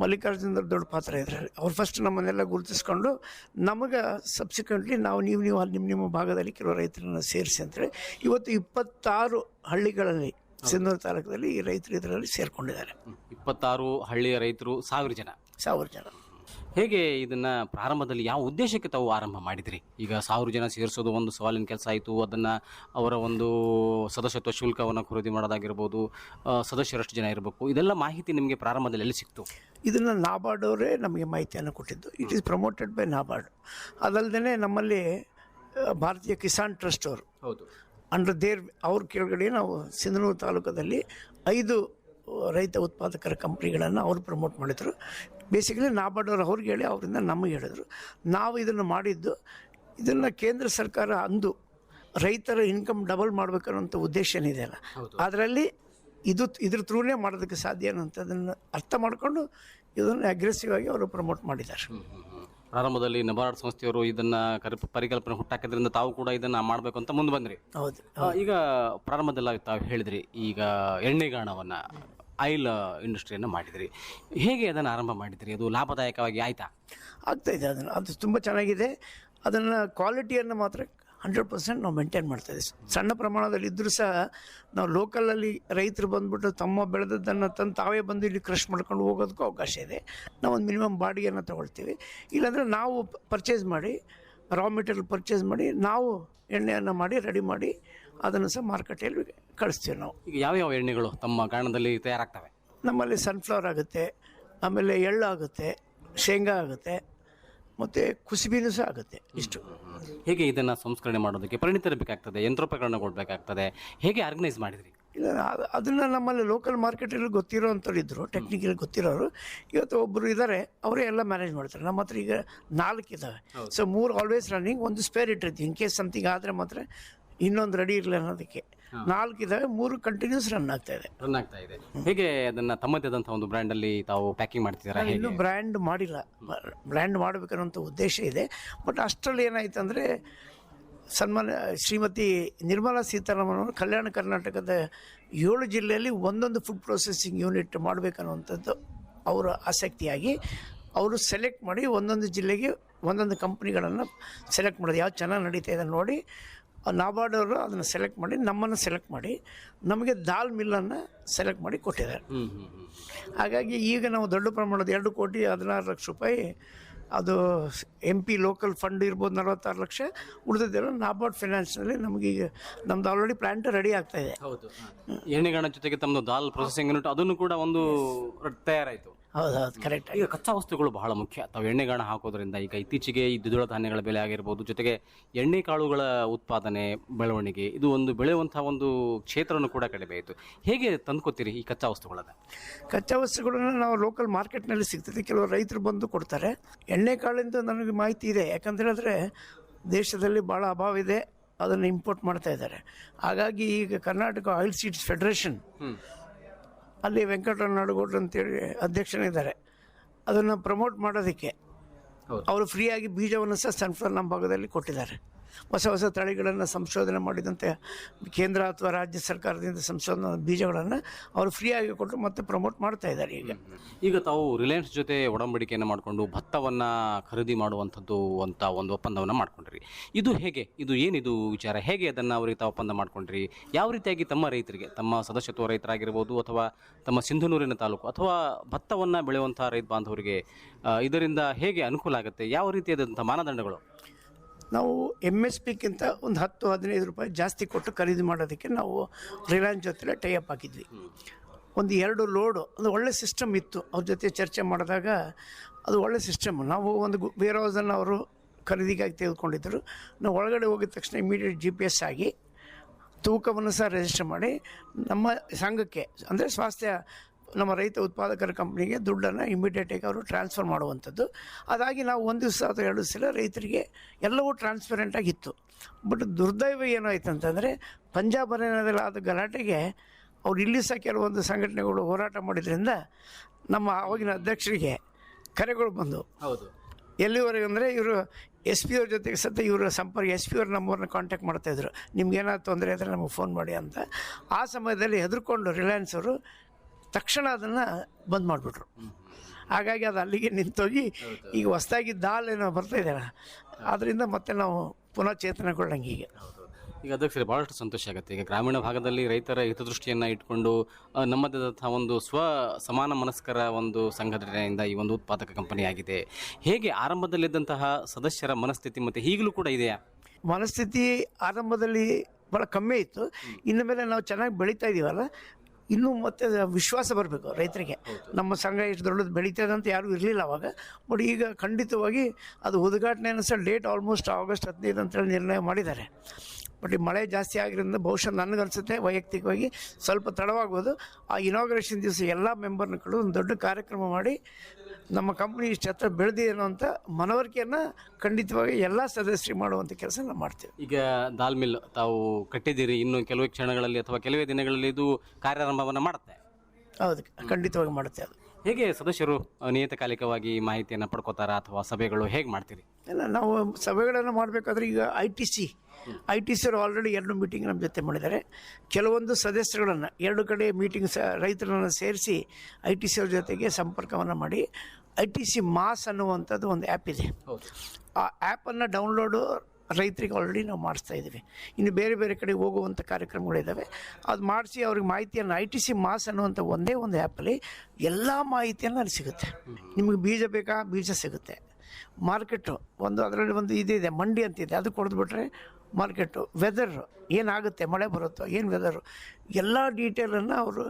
ಮಲ್ಲಿಕಾರ್ಜುನ ದೊಡ್ಡ ಪಾತ್ರ ಇದ್ದಾರೆ ಅವ್ರು ಫಸ್ಟ್ ನಮ್ಮನ್ನೆಲ್ಲ ಗುರುತಿಸ್ಕೊಂಡು ನಮಗೆ ಸಬ್ಸಿಕ್ವೆಂಟ್ಲಿ ನಾವು ನೀವು ನೀವು ಅಲ್ಲಿ ನಿಮ್ಮ ನಿಮ್ಮ ಭಾಗದಲ್ಲಿ ಕೆಲವು ರೈತರನ್ನ ಸೇರಿಸಿ ಅಂತೇಳಿ ಇವತ್ತು ಇಪ್ಪತ್ತಾರು ಹಳ್ಳಿಗಳಲ್ಲಿ ಸಿಂಧೂರು ತಾಲೂಕಲ್ಲಿ ಈ ರೈತರು ಇದರಲ್ಲಿ ಸೇರಿಕೊಂಡಿದ್ದಾರೆ. ಇಪ್ಪತ್ತಾರು ಹಳ್ಳಿಯ ರೈತರು ಸಾವಿರ ಜನ. ಸಾವಿರ ಜನ. ಹೇಗೆ ಇದನ್ನ ಪ್ರಾರಂಭದಲ್ಲಿ ಯಾವ ಉದ್ದೇಶಕ್ಕೆ ತಾವು ಆರಂಭ ಮಾಡಿದ್ರಿ? ಈಗ ಸಾವಿರ ಜನ ಸೇರಿಸೋದು ಒಂದು ಸವಾಲಿನ ಕೆಲಸ ಆಯಿತು ಅದನ್ನು ಅವರ ಒಂದು ಸದಸ್ಯತ್ವ ಶುಲ್ಕವನ್ನು ಖರೀದಿ ಮಾಡೋದಾಗಿರ್ಬೋದು ಸದಸ್ಯರಷ್ಟು ಜನ ಇರಬೇಕು. ಇದೆಲ್ಲ ಮಾಹಿತಿ ನಿಮಗೆ ಪ್ರಾರಂಭದಲ್ಲಿ ಎಲ್ಲಿ ಸಿಕ್ತು? ಇದನ್ನು ನಾಬಾರ್ಡ್ ಅವರೇ ನಮಗೆ ಮಾಹಿತಿಯನ್ನು ಕೊಟ್ಟಿದ್ದು. It is promoted by NABARD. ಅದಲ್ಲದೆ ನಮ್ಮಲ್ಲಿ ಭಾರತೀಯ ಕಿಸಾನ್ ಟ್ರಸ್ಟ್ ಅವರು ಹೌದು. ಅಂಡರ್ ದೇರ್ ಅವ್ರ ಕೆಳಗಡೆ ನಾವು ಸಿಂಧನೂರು ತಾಲೂಕದಲ್ಲಿ ಐದು ರೈತ ಉತ್ಪಾದಕರ ಕಂಪ್ನಿಗಳನ್ನು ಅವರು ಪ್ರಮೋಟ್ ಮಾಡಿದರು. ಬೇಸಿಕಲಿ ನಾ ಅವ್ರು ಅವ್ರಿಗೆ ಹೇಳಿ ಅವರಿಂದ ನಮಗೆ ಹೇಳಿದರು. ನಾವು ಇದನ್ನು ಮಾಡಿದ್ದು ಇದನ್ನು ಕೇಂದ್ರ ಸರ್ಕಾರ ಅಂದು ರೈತರ ಇನ್ಕಮ್ ಡಬಲ್ ಮಾಡಬೇಕನ್ನೋಂಥ ಉದ್ದೇಶ ಏನಿದೆಯಲ್ಲ ಅದರಲ್ಲಿ ಇದು ಇದ್ರ ಥ್ರೂನೇ ಮಾಡೋದಕ್ಕೆ ಸಾಧ್ಯ ಅನ್ನೋಂಥದ್ದನ್ನು ಅರ್ಥ ಮಾಡಿಕೊಂಡು ಇದನ್ನು ಅಗ್ರೆಸಿವ್ ಆಗಿ ಅವರು ಪ್ರಮೋಟ್ ಮಾಡಿದ್ದಾರೆ. ಪ್ರಾರಂಭದಲ್ಲಿ ನಬಾರ್ಡ್ ಸಂಸ್ಥೆಯವರು ಇದನ್ನ ಕರಿ- ಪರಿಕಲ್ಪನೆ ಹುಟ್ಟಾಕಿದ್ರಿಂದ ತಾವು ಕೂಡ ಇದನ್ನು ಮಾಡಬೇಕು ಅಂತ ಮುಂದೆ ಬಂದ್ರಿ. ಹೌದು ಈಗ ಪ್ರಾರಂಭದಲ್ಲಿ ತಾವು ಹೇಳಿದ್ರಿ ಈಗ ಎಣ್ಣೆಗಾಣವನ್ನ ಆಯಿಲ್ ಇಂಡಸ್ಟ್ರಿಯನ್ನು ಮಾಡಿದ್ರಿ. ಹೇಗೆ ಅದನ್ನು ಆರಂಭ ಮಾಡಿದ್ರಿ? ಅದು ಲಾಭದಾಯಕವಾಗಿ ಆಯ್ತಾ? ಆಗ್ತಾಯಿದೆ ಅದನ್ನು. ಅದು ತುಂಬ ಚೆನ್ನಾಗಿದೆ. ಅದನ್ನು ಕ್ವಾಲಿಟಿಯನ್ನು ಮಾತ್ರ ಹಂಡ್ರೆಡ್ ಪರ್ಸೆಂಟ್ ನಾವು ಮೇಂಟೈನ್ ಮಾಡ್ತಾ ಇದ್ದೀವಿ. ಸಣ್ಣ ಪ್ರಮಾಣದಲ್ಲಿ ಇದ್ದರೂ ಸಹ ನಾವು ಲೋಕಲಲ್ಲಿ ರೈತರು ಬಂದುಬಿಟ್ಟು ತಮ್ಮ ಬೆಳೆದದ್ದನ್ನು ತಂದು ತಾವೇ ಬಂದು ಇಲ್ಲಿ ಕ್ರಷ್ ಮಾಡ್ಕೊಂಡು ಹೋಗೋದಕ್ಕೂ ಅವಕಾಶ ಇದೆ. ನಾವು ಒಂದು ಮಿನಿಮಮ್ ಬಾಡಿಗೆಯನ್ನು ತೊಗೊಳ್ತೀವಿ. ಇಲ್ಲಾಂದರೆ ನಾವು ಪರ್ಚೇಸ್ ಮಾಡಿ ರಾ ಮೆಟೀರಿಯಲ್ ಪರ್ಚೇಸ್ ಮಾಡಿ, ನಾವು ಎಣ್ಣೆಯನ್ನು ಮಾಡಿ ರೆಡಿ ಮಾಡಿ ಅದನ್ನು ಸಹ ಮಾರುಕಟ್ಟೆಯಲ್ಲಿ ಕಳಿಸ್ತೀವಿ ನಾವು. ಈಗ ಯಾವ್ಯಾವ ಎಣ್ಣೆಗಳು ತಮ್ಮ ಕಾರಣದಲ್ಲಿ ತಯಾರಾಗ್ತವೆ? ನಮ್ಮಲ್ಲಿ ಸನ್ಫ್ಲವರ್ ಆಗುತ್ತೆ ಆಮೇಲೆ ಎಳ್ಳು ಆಗುತ್ತೆ ಶೇಂಗಾ ಆಗುತ್ತೆ ಮತ್ತು ಕುಸುಬಿನೂ ಸಹ ಆಗುತ್ತೆ ಇಷ್ಟು. ಹೇಗೆ ಇದನ್ನು ಸಂಸ್ಕರಣೆ ಮಾಡೋದಕ್ಕೆ ಪರಿಣಿತರು ಬೇಕಾಗ್ತದೆ ಯಂತ್ರೋಪಕರಣ ಕೊಡಬೇಕಾಗ್ತದೆ ಹೇಗೆ ಆರ್ಗನೈಸ್ ಮಾಡಿದ್ರಿ? ಇಲ್ಲ ಅದನ್ನು ಅದನ್ನ ನಮ್ಮಲ್ಲಿ ಲೋಕಲ್ ಮಾರ್ಕೆಟಲ್ಲಿ ಗೊತ್ತಿರೋ ಅಂಥವ್ರು ಇದ್ದರು ಟೆಕ್ನಿಕಲ್ ಗೊತ್ತಿರೋರು. ಇವತ್ತು ಒಬ್ಬರು ಇದ್ದಾರೆ ಅವರೇ ಎಲ್ಲ ಮ್ಯಾನೇಜ್ ಮಾಡ್ತಾರೆ. ನಮ್ಮ ಹತ್ರ ಈಗ ನಾಲ್ಕು ಇದ್ದಾವೆ ಸೊ ಮೂರು ಆಲ್ವೇಸ್ ರನ್ನಿಂಗ್ ಒಂದು ಸ್ಪೇರ್ ಇಟ್ಟಿರ್ತೀವಿ. ಇನ್ ಕೇಸ್ ಸಮಥಿಂಗ್ ಆದರೆ ಮಾತ್ರ ಇನ್ನೊಂದು ರೆಡಿ ಇರಲಿ ಅನ್ನೋದಕ್ಕೆ. ನಾಲ್ಕು ಇದ್ದಾವೆ ಮೂರು ಕಂಟಿನ್ಯೂಸ್ ರನ್ ಆಗ್ತಾ ಇದೆ. ರನ್ ಆಗ್ತಾ ಇದೆ. ಹೇಗೆ ಅದನ್ನ ತಮ್ಮದೇ ಆದಂತಹ ಒಂದು ಬ್ರ್ಯಾಂಡ್ ಅಲ್ಲಿ ತಾವು ಪ್ಯಾಕಿಂಗ್ ಮಾಡ್ತಿದ್ದೀರಾ? ಇನ್ನು ಬ್ರ್ಯಾಂಡ್ ಮಾಡಿಲ್ಲ. ಬ್ರ್ಯಾಂಡ್ ಮಾಡಬೇಕನ್ನೋಂಥ ಉದ್ದೇಶ ಇದೆ. ಬಟ್ ಅಷ್ಟರಲ್ಲಿ ಏನಾಯ್ತು ಅಂದ್ರೆ ಸನ್ಮಾನ್ಯ ಶ್ರೀಮತಿ ನಿರ್ಮಲಾ ಸೀತಾರಾಮನ್ ಅವರು ಕಲ್ಯಾಣ ಕರ್ನಾಟಕದ ಏಳು ಜಿಲ್ಲೆಯಲ್ಲಿ ಒಂದೊಂದು ಫುಡ್ ಪ್ರೊಸೆಸಿಂಗ್ ಯೂನಿಟ್ ಮಾಡಬೇಕನ್ನುವಂಥದ್ದು ಅವರ ಆಸಕ್ತಿಯಾಗಿ ಅವರು ಸೆಲೆಕ್ಟ್ ಮಾಡಿ ಒಂದೊಂದು ಜಿಲ್ಲೆಗೆ ಒಂದೊಂದು ಕಂಪ್ನಿಗಳನ್ನು ಸೆಲೆಕ್ಟ್ ಮಾಡೋದು ಯಾವ್ದು ಚೆನ್ನಾಗಿ ನಡೀತಾ ಇದೆ ನೋಡಿ ನಾಬಾರ್ಡ್ ಅವರು ಅದನ್ನು ಸೆಲೆಕ್ಟ್ ಮಾಡಿ ನಮ್ಮನ್ನು ಸೆಲೆಕ್ಟ್ ಮಾಡಿ ನಮಗೆ ದಾಲ್ ಮಿಲ್ಲನ್ನು ಸೆಲೆಕ್ಟ್ ಮಾಡಿ ಕೊಟ್ಟಿದ್ದಾರೆ. ಹಾಗಾಗಿ ಈಗ ನಾವು ದೊಡ್ಡ ಪ್ರಮಾಣದ ಎರಡು ಕೋಟಿ ಹದಿನಾರು ಲಕ್ಷ ರೂಪಾಯಿ ಅದು ಎಂ ಪಿ ಲೋಕಲ್ ಫಂಡ್ ಇರ್ಬೋದು ನಲವತ್ತಾರು ಲಕ್ಷ ಉಳಿದಿದ್ದೆಲ್ಲ ನಾಬಾರ್ಡ್ ಫೈನಾನ್ಸ್ನಲ್ಲಿ ಈಗ ನಮ್ದು ಆಲ್ರೆಡಿ ಪ್ಲಾಂಟ್ ರೆಡಿ ಆಗ್ತಾ ಇದೆ. ಹೌದು. ಎಣ್ಣೆಗಾಣ ಜೊತೆಗೆ ತಮ್ಮದು ದಾಲ್ ಪ್ರೊಸೆಸಿಂಗ್ ಯೂನಿಟ್ ಅದನ್ನು ಕೂಡ ಒಂದು ತಯಾರಾಯಿತು. ಹೌದು ಹೌದು ಕರೆಕ್ಟ್ ಈಗ ಕಚ್ಚಾ ವಸ್ತುಗಳು ಬಹಳ ಮುಖ್ಯ. ತಾವು ಎಣ್ಣೆಗಾಣ ಹಾಕೋದ್ರಿಂದ ಈಗ ಇತ್ತೀಚೆಗೆ ಈ ದ್ವಿದಳ ಧಾನ್ಯಗಳ ಬೆಲೆ ಆಗಿರ್ಬೋದು ಜೊತೆಗೆ ಎಣ್ಣೆ ಕಾಳುಗಳ ಉತ್ಪಾದನೆ ಬೆಳವಣಿಗೆ ಇದು ಒಂದು ಬೆಳೆಯುವಂತಹ ಒಂದು ಕ್ಷೇತ್ರವನ್ನು ಕೂಡ ಕಡಿಮೆ ಆಯಿತು. ಹೇಗೆ ತಂದ್ಕೋತೀರಿ ಈ ಕಚ್ಚಾ ವಸ್ತುಗಳನ್ನು? ಕಚ್ಚಾ ವಸ್ತುಗಳನ್ನ ನಾವು ಲೋಕಲ್ ಮಾರ್ಕೆಟ್ನಲ್ಲಿ ಸಿಗ್ತದೆ. ಕೆಲವು ರೈತರು ಬಂದು ಕೊಡ್ತಾರೆ. ಎಣ್ಣೆ ಕಾಳಿಂದ ನನಗೆ ಮಾಹಿತಿ ಇದೆ. ಯಾಕಂತ ಹೇಳಿದ್ರೆ ದೇಶದಲ್ಲಿ ಭಾಳ ಅಭಾವ ಇದೆ. ಅದನ್ನು ಇಂಪೋರ್ಟ್ ಮಾಡ್ತಾ ಇದ್ದಾರೆ. ಹಾಗಾಗಿ ಈಗ ಕರ್ನಾಟಕ ಆಯಿಲ್ ಸೀಡ್ಸ್ ಫೆಡರೇಷನ್ ಅಲ್ಲಿ ವೆಂಕಟರಮಣ ನಾಡಗೌಡ್ರು ಅಂತೇಳಿ ಅಧ್ಯಕ್ಷನಿದ್ದಾರೆ ಅದನ್ನು ಪ್ರಮೋಟ್ ಮಾಡೋದಕ್ಕೆ. ಅವರು ಫ್ರೀಯಾಗಿ ಬೀಜವನ್ನು ಸಹ ಸನ್ಫ್ಲವರ್ ನಮ್ಮ ಭಾಗದಲ್ಲಿ ಕೊಟ್ಟಿದ್ದಾರೆ ಹೊಸ ಹೊಸ ತಳಿಗಳನ್ನು ಸಂಶೋಧನೆ ಮಾಡಿದಂತೆ ಕೇಂದ್ರ ಅಥವಾ ರಾಜ್ಯ ಸರ್ಕಾರದಿಂದ ಸಂಶೋಧನಾ ಬೀಜಗಳನ್ನು ಅವರು ಫ್ರೀಯಾಗಿ ಕೊಟ್ಟು ಮತ್ತೆ ಪ್ರಮೋಟ್ ಮಾಡ್ತಾ ಇದ್ದಾರೆ ಈಗ. ಈಗ ತಾವು ರಿಲಯನ್ಸ್ ಜೊತೆ ಒಡಂಬಡಿಕೆಯನ್ನು ಮಾಡಿಕೊಂಡು ಭತ್ತವನ್ನು ಖರೀದಿ ಮಾಡುವಂಥದ್ದು ಅಂತ ಒಂದು ಒಪ್ಪಂದವನ್ನು ಮಾಡಿಕೊಂಡ್ರಿ. ಇದು ಹೇಗೆ? ಇದು ಏನಿದು ವಿಚಾರ? ಹೇಗೆ ಅದನ್ನು ಅವರಿಗೆ ತಾವು ಒಪ್ಪಂದ ಮಾಡಿಕೊಂಡ್ರಿ? ಯಾವ ರೀತಿಯಾಗಿ ತಮ್ಮ ರೈತರಿಗೆ, ತಮ್ಮ ಸದಸ್ಯತ್ವ ರೈತರಾಗಿರ್ಬೋದು ಅಥವಾ ತಮ್ಮ ಸಿಂಧನೂರಿನ ತಾಲೂಕು ಅಥವಾ ಭತ್ತವನ್ನು ಬೆಳೆಯುವಂಥ ರೈತ ಬಾಂಧವರಿಗೆ ಇದರಿಂದ ಹೇಗೆ ಅನುಕೂಲ ಆಗುತ್ತೆ? ಯಾವ ರೀತಿಯಾದಂಥ ಮಾನದಂಡಗಳು? ನಾವು ಎಂ ಎಸ್ ಪಿಗಿಂತ ಒಂದು ಹತ್ತು, ಹದಿನೈದು ರೂಪಾಯಿ ಜಾಸ್ತಿ ಕೊಟ್ಟು ಖರೀದಿ ಮಾಡೋದಕ್ಕೆ ನಾವು ರಿಲಯನ್ಸ್ ಜೊತೆ ಟೈಅಪ್ ಹಾಕಿದ್ವಿ. ಒಂದು ಎರಡು ಲೋಡು ಒಂದು ಒಳ್ಳೆ ಸಿಸ್ಟಮ್ ಇತ್ತು. ಅವ್ರ ಜೊತೆ ಚರ್ಚೆ ಮಾಡಿದಾಗ ಅದು ಒಳ್ಳೆ ಸಿಸ್ಟಮ್ ನಾವು ಒಂದು ವೇರ್ ಹೌಸನ್ನು ಅವರು ಖರೀದಿಗಾಗಿ ತೆಗೆದುಕೊಂಡಿದ್ದರು. ನಾವು ಒಳಗಡೆ ಹೋಗಿದ ತಕ್ಷಣ ಇಮಿಡಿಯೇಟ್ ಜಿ ಪಿ ಎಸ್ ಆಗಿ ತೂಕವನ್ನು ಸಹ ರಿಜಿಸ್ಟರ್ ಮಾಡಿ ನಮ್ಮ ಸಂಘಕ್ಕೆ, ಅಂದರೆ ಸ್ವಾಸ್ಥ್ಯ ನಮ್ಮ ರೈತ ಉತ್ಪಾದಕರ ಕಂಪ್ನಿಗೆ ದುಡ್ಡನ್ನು ಇಮಿಡಿಯೇಟಾಗಿ ಅವರು ಟ್ರಾನ್ಸ್ಫರ್ ಮಾಡುವಂಥದ್ದು. ಅದಾಗಿ ನಾವು ಒಂದು ದಿವಸ ಅಥವಾ ಎರಡು ಸಲ ರೈತರಿಗೆ ಎಲ್ಲವೂ ಟ್ರಾನ್ಸ್ಪರೆಂಟಾಗಿತ್ತು ಬಟ್ ದುರ್ದೈವ ಏನಾಯ್ತು ಅಂತಂದರೆ ಪಂಜಾಬ್ ಹರಿಯಾಣದಲ್ಲಿ ಆದ ಗಲಾಟೆಗೆ ಅವ್ರು ಇಲ್ಲಿ ಸಹ ಕೆಲವೊಂದು ಸಂಘಟನೆಗಳು ಹೋರಾಟ ಮಾಡಿದ್ರಿಂದ ನಮ್ಮ ಆವಾಗಿನ ಅಧ್ಯಕ್ಷರಿಗೆ ಕರೆಗಳು ಬಂದವು ಹೌದು. ಎಲ್ಲಿವರೆಗೆ ಅಂದರೆ ಇವರು ಎಸ್ ಪಿ ಅವ್ರ ಜೊತೆಗೆ ಸತ ಇವರ ಸಂಪರ್ಕ ಎಸ್ ಪಿ ಅವ್ರ ನಂಬರ್ನ ಕಾಂಟ್ಯಾಕ್ಟ್ ಮಾಡ್ತಾಯಿದ್ರು ನಿಮ್ಗೆ ಏನಾದ್ರು ತೊಂದರೆ ಆದರೆ ನಮಗೆ ಫೋನ್ ಮಾಡಿ ಅಂತ. ಆ ಸಮಯದಲ್ಲಿ ಹೆದರ್ಕೊಂಡು ರಿಲಯನ್ಸ್ ಅವರು ತಕ್ಷಣ ಅದನ್ನು ಬಂದ್ ಮಾಡಿಬಿಟ್ರು. ಹಾಗಾಗಿ ಅದು ಅಲ್ಲಿಗೆ ನಿಂತೋಗಿ ಈಗ ಹೊಸದಾಗಿ ದಾಲ್ ಏನೋ ಬರ್ತಾ ಇದೆಯಲ್ಲ ಅದರಿಂದ ಮತ್ತೆ ನಾವು ಪುನಃ ಚೇತನಗೊಳ್ಳಂಗೆ ಈಗ. ಈಗ ಅಧ್ಯಕ್ಷರೇ ಭಾಳಷ್ಟು ಸಂತೋಷ ಆಗುತ್ತೆ. ಈಗ ಗ್ರಾಮೀಣ ಭಾಗದಲ್ಲಿ ರೈತರ ಹಿತದೃಷ್ಟಿಯನ್ನು ಇಟ್ಕೊಂಡು ನಮ್ಮದಂತಹ ನಮ್ಮದಾದಂತಹ ಒಂದು ಸ್ವ ಸಮಾನ ಮನಸ್ಕರ ಒಂದು ಸಂಘಟನೆಯಿಂದ ಈ ಒಂದು ಉತ್ಪಾದಕ ಕಂಪನಿ ಆಗಿದೆ. ಹೇಗೆ ಆರಂಭದಲ್ಲಿದ್ದಂತಹ ಸದಸ್ಯರ ಮನಸ್ಥಿತಿ ಮತ್ತು ಈಗಲೂ ಕೂಡ ಇದೆಯಾ? ಮನಸ್ಥಿತಿ ಆರಂಭದಲ್ಲಿ ಭಾಳ ಕಮ್ಮಿ ಇತ್ತು. ಇನ್ನು ಮೇಲೆ ನಾವು ಚೆನ್ನಾಗಿ ಬೆಳೀತಾ ಇದೀವಲ್ಲ. ಇನ್ನೂ ಮತ್ತೆ ವಿಶ್ವಾಸ ಬರಬೇಕು ರೈತರಿಗೆ. ನಮ್ಮ ಸಂಘ ಇಷ್ಟು ದೊಡ್ಡದು ಬೆಳೀತದೆ ಅಂತ ಯಾರೂ ಇರಲಿಲ್ಲ ಅವಾಗ. ಬಟ್ ಈಗ ಖಂಡಿತವಾಗಿ ಅದು ಉದ್ಘಾಟನೆ ಸಹ ಡೇಟ್ ಆಲ್ಮೋಸ್ಟ್ ಆಗಸ್ಟ್ ಹದಿನೈದು ಅಂತೇಳಿ ನಿರ್ಣಯ ಮಾಡಿದ್ದಾರೆ. ಬಟ್ ಈ ಮಳೆ ಜಾಸ್ತಿ ಆಗಿರೋದ್ರಿಂದ ಬಹುಶಃ ನನಗನ್ಸುತ್ತೆ ವೈಯಕ್ತಿಕವಾಗಿ ಸ್ವಲ್ಪ ತಡವಾಗ್ಬೋದು ಆ ಇನಾಗ್ರೇಷನ್ ದಿವಸ ಎಲ್ಲ ಮೆಂಬರ್ನಗಳು ಒಂದು ದೊಡ್ಡ ಕಾರ್ಯಕ್ರಮ ಮಾಡಿ ನಮ್ಮ ಕಂಪ್ನಿ ಇಷ್ಟು ಹತ್ರ ಬೆಳೆದಿದೆ ಅನ್ನೋಂಥ ಮನವರಿಕೆಯನ್ನು ಖಂಡಿತವಾಗಿ ಎಲ್ಲ ಸದಸ್ಯರಿಗೆ ಮಾಡುವಂಥ ಕೆಲಸ ನಾವು ಮಾಡ್ತೇವೆ. ಈಗ ದಾಲ್ ಮಿಲ್ ತಾವು ಕಟ್ಟಿದ್ದೀರಿ ಇನ್ನು ಕೆಲವೇ ಕ್ಷಣಗಳಲ್ಲಿ ಅಥವಾ ಕೆಲವೇ ದಿನಗಳಲ್ಲಿ ಇದು ಕಾರ್ಯಾರಂಭವನ್ನು ಮಾಡುತ್ತೆ. ಹೌದು ಖಂಡಿತವಾಗಿ ಮಾಡುತ್ತೆ ಅದು. ಹೇಗೆ ಸದಸ್ಯರು ನಿಯತಕಾಲಿಕವಾಗಿ ಮಾಹಿತಿಯನ್ನು ಪಡ್ಕೋತಾರ ಅಥವಾ ಸಭೆಗಳು ಹೇಗೆ ಮಾಡ್ತೀರಿ? ಇಲ್ಲ ನಾವು ಸಭೆಗಳನ್ನು ಮಾಡಬೇಕಾದ್ರೆ ಈಗ I T C I T C ಅವರು ಆಲ್ರೆಡಿ ಎರಡು ಮೀಟಿಂಗ್ ನಮ್ಮ ಜೊತೆ ಮಾಡಿದ್ದಾರೆ. ಕೆಲವೊಂದು ಸದಸ್ಯರುಗಳನ್ನು ಎರಡು ಕಡೆ ಮೀಟಿಂಗ್ ಸ ರೈತರನ್ನು ಸೇರಿಸಿ ಐ ಟಿ ಸಿ ಅವ್ರ ಜೊತೆಗೆ ಸಂಪರ್ಕವನ್ನು ಮಾಡಿ ಐ ಟಿ ಸಿ ಮಾಸ್ ಅನ್ನುವಂಥದ್ದು ಒಂದು ಆ್ಯಪ್ ಇದೆ. ಹೌದು. ಆ ಆ್ಯಪನ್ನು ಡೌನ್ಲೋಡು ರೈತರಿಗೆ ಆಲ್ರೆಡಿ ನಾವು ಮಾಡಿಸ್ತಾ ಇದ್ದೀವಿ. ಇನ್ನು ಬೇರೆ ಬೇರೆ ಕಡೆ ಹೋಗುವಂಥ ಕಾರ್ಯಕ್ರಮಗಳಿದ್ದಾವೆ ಅದು ಮಾಡಿಸಿ ಅವ್ರಿಗೆ ಮಾಹಿತಿಯನ್ನು ಐ ಟಿ ಸಿ ಮಾಸ್ ಅನ್ನುವಂಥ ಒಂದೇ ಒಂದು ಆ್ಯಪಲ್ಲಿ ಎಲ್ಲ ಮಾಹಿತಿಯನ್ನು ಅಲ್ಲಿ ಸಿಗುತ್ತೆ. ನಿಮಗೆ ಬೀಜ ಬೇಕಾ? ಬೀಜ ಸಿಗುತ್ತೆ. ಮಾರ್ಕೆಟು ಒಂದು ಅದರಲ್ಲಿ ಒಂದು ಇದಿದೆ, ಮಂಡಿ ಅಂತಿದೆ. ಅದು ಕೊಡ್ದುಬಿಟ್ರೆ ಮಾರ್ಕೆಟು ವೆದರ್ ಏನಾಗುತ್ತೆ, ಮಳೆ ಬರುತ್ತೋ, ಏನು ವೆದರು ಎಲ್ಲ ಡೀಟೇಲನ್ನು ಅವರು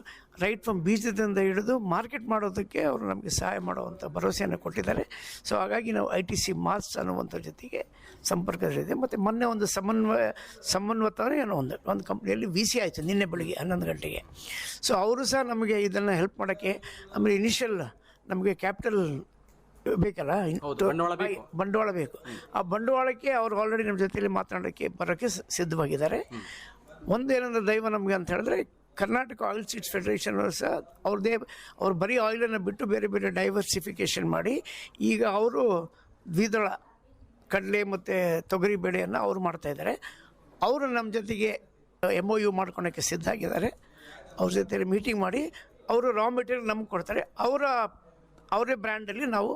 ರೈಟ್ ಫ್ರಮ್ ಬೀಜದಿಂದ ಹಿಡಿದು ಮಾರ್ಕೆಟ್ ಮಾಡೋದಕ್ಕೆ ಅವರು ನಮಗೆ ಸಹಾಯ ಮಾಡುವಂಥ ಭರವಸೆಯನ್ನು ಕೊಟ್ಟಿದ್ದಾರೆ. ಸೊ ಹಾಗಾಗಿ ನಾವು ಐ ಟಿ ಸಿ ಮಾಸ್ ಅನ್ನುವಂಥ ಜೊತೆಗೆ ಸಂಪರ್ಕದಲ್ಲಿದೆ ಮತ್ತು ಮೊನ್ನೆ ಒಂದು ಸಮನ್ವಯ ಸಮನ್ವತ ಏನೋ ಒಂದು ಒಂದು ಕಂಪ್ನಿಯಲ್ಲಿ ವಿ ಸಿ ಆಯಿತು, ನಿನ್ನೆ ಬೆಳಿಗ್ಗೆ ಹನ್ನೊಂದು ಗಂಟೆಗೆ. ಸೊ ಅವರು ಸಹ ನಮಗೆ ಇದನ್ನು ಹೆಲ್ಪ್ ಮಾಡೋಕ್ಕೆ, ಆಮೇಲೆ ಇನಿಷಿಯಲ್ ನಮಗೆ ಕ್ಯಾಪಿಟಲ್ ಬೇಕಲ್ಲ? ಬಂಡವಾಳ ಬೇಕು. ಬಂಡವಾಳ ಬೇಕು. ಆ ಬಂಡವಾಳಕ್ಕೆ ಅವರು ಆಲ್ರೆಡಿ ನಮ್ಮ ಜೊತೆಯಲ್ಲಿ ಮಾತನಾಡೋಕ್ಕೆ ಬರೋಕ್ಕೆ ಸಿದ್ಧವಾಗಿದ್ದಾರೆ. ಒಂದೇನಂದ್ರೆ ದೈವ ನಮಗೆ ಅಂತ ಹೇಳಿದ್ರೆ ಕರ್ನಾಟಕ ಆಯಿಲ್ ಸೀಡ್ಸ್ ಫೆಡರೇಷನ್ ಸಹ ಅವ್ರದ್ದೇ ಅವ್ರು ಬರೀ ಆಯಿಲನ್ನು ಬಿಟ್ಟು ಬೇರೆ ಬೇರೆ ಡೈವರ್ಸಿಫಿಕೇಷನ್ ಮಾಡಿ ಈಗ ಅವರು ದ್ವಿದಳ ಕಡಲೆ ಮತ್ತು ತೊಗರಿ ಬೆಳೆಯನ್ನು ಅವರು ಮಾಡ್ತಾಯಿದ್ದಾರೆ ಅವರು ನಮ್ಮ ಜೊತೆಗೆ ಎಂ ಒ ಯು ಮಾಡ್ಕೊಳಕ್ಕೆ ಸಿದ್ಧ ಆಗಿದ್ದಾರೆ. ಅವ್ರ ಜೊತೆಯಲ್ಲಿ ಮೀಟಿಂಗ್ ಮಾಡಿ ಅವರು ರಾ ಮೆಟೀರಿಯಲ್ ನಮ್ಗೆ ಕೊಡ್ತಾರೆ. ಅವರ ಅವರೇ ಬ್ರ್ಯಾಂಡಲ್ಲಿ ನಾವು